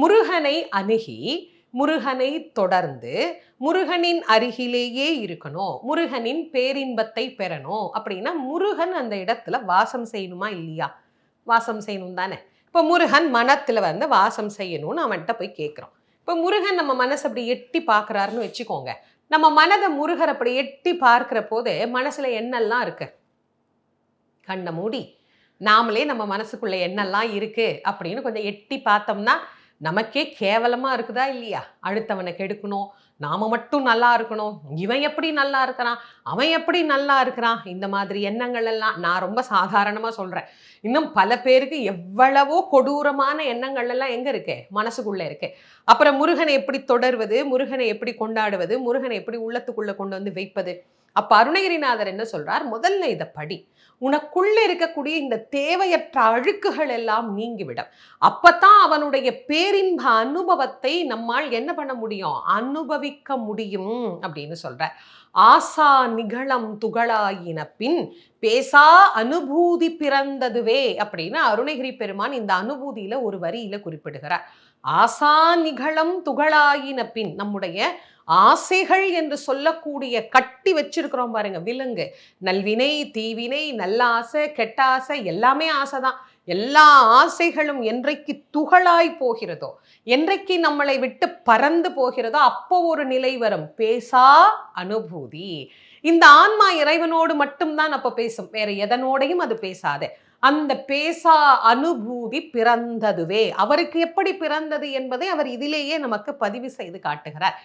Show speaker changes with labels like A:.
A: முருகனை அணுகி முருகனை தொடர்ந்து முருகனின் அருகிலேயே இருக்கணும் முருகனின் பேரின்பத்தை பெறணும் அப்படின்னா முருகன் அந்த இடத்துல வாசம் செய்யணுமா இல்லையா? வாசம் செய்யணும் தானே. இப்போ முருகன் மனத்துல வந்து வாசம் செய்யணும்னு அவன்கிட்ட போய் கேட்குறோம் இப்போ முருகன் நம்ம மனசை அப்படி எட்டி பார்க்குறாருன்னு வச்சுக்கோங்க. நம்ம மனதை முருகர் அப்படி எட்டி பார்க்கிற போது மனசுல என்னெல்லாம் இருக்கு? கண்ணை மூடி நாமளே நம்ம மனசுக்குள்ள என்னெல்லாம் இருக்கு அப்படின்னு கொஞ்சம் எட்டி பார்த்தோம்னா நமக்கே கேவலமா இருக்குதா இல்லையா? அடுத்தவனை கெடுக்கணும். நாம மட்டும் நல்லா இருக்கணும். இவன் எப்படி நல்லா இருக்கிறான்? அவன் எப்படி நல்லா இருக்கிறான்? இந்த மாதிரி எண்ணங்கள் எல்லாம் நான் ரொம்ப சாதாரணமா சொல்றேன். இன்னும் பல பேருக்கு எவ்வளவோ கொடூரமான எண்ணங்கள் எல்லாம் எங்க இருக்கு? மனசுக்குள்ள இருக்கு. அப்புறம் முருகனை எப்படி தொடர்வது? முருகனை எப்படி கொண்டாடுவது? முருகனை எப்படி உள்ளத்துக்குள்ளே கொண்டு வந்து வைப்பது? அப்ப அருணகிரிநாதர் என்ன சொல்கிறார் முதல்ல இதை படி. உனக்குள்ள இருக்கக்கூடிய இந்த தேவையற்ற அழுக்குகள் எல்லாம் நீங்கிவிடும். அப்பத்தான் அவனுடைய பேரின்ப அனுபவத்தை நம்மால் என்ன பண்ண முடியும்? அனுபவிக்க முடியும் அப்படின்னு சொல்ற ஆசா நிகழம் துகளாயின பின் பேசா அனுபூதி பிறந்ததுவே அப்படின்னு அருணகிரி பெருமான் இந்த அனுபூதியில ஒரு வரியில குறிப்பிடுகிறார். ஆசா நிகழம் துகளாயின பின் நம்முடைய ஆசைகள் என்று சொல்லக்கூடிய கட்டி வச்சிருக்கிறோம் பாருங்க விலங்கு. நல்வினை தீவினை நல்ல ஆசை கெட்ட ஆசை எல்லாமே ஆசை தான் எல்லா ஆசைகளும் என்றைக்கு துகளாய் போகிறதோ என்றைக்கு நம்மளை விட்டு பறந்து போகிறதோ அப்போ ஒரு நிலை வரும். பேசா அனுபூதி. இந்த ஆன்மா இறைவனோடு மட்டும்தான் அப்போ பேசும். வேற எதனோடையும் அது பேசாது. அந்த பேசா அனுபூதி பிறந்ததுவே. அவருக்கு எப்படி பிறந்தது என்பதை அவர் இதிலேயே நமக்கு பதிவு செய்து காட்டுகிறார்.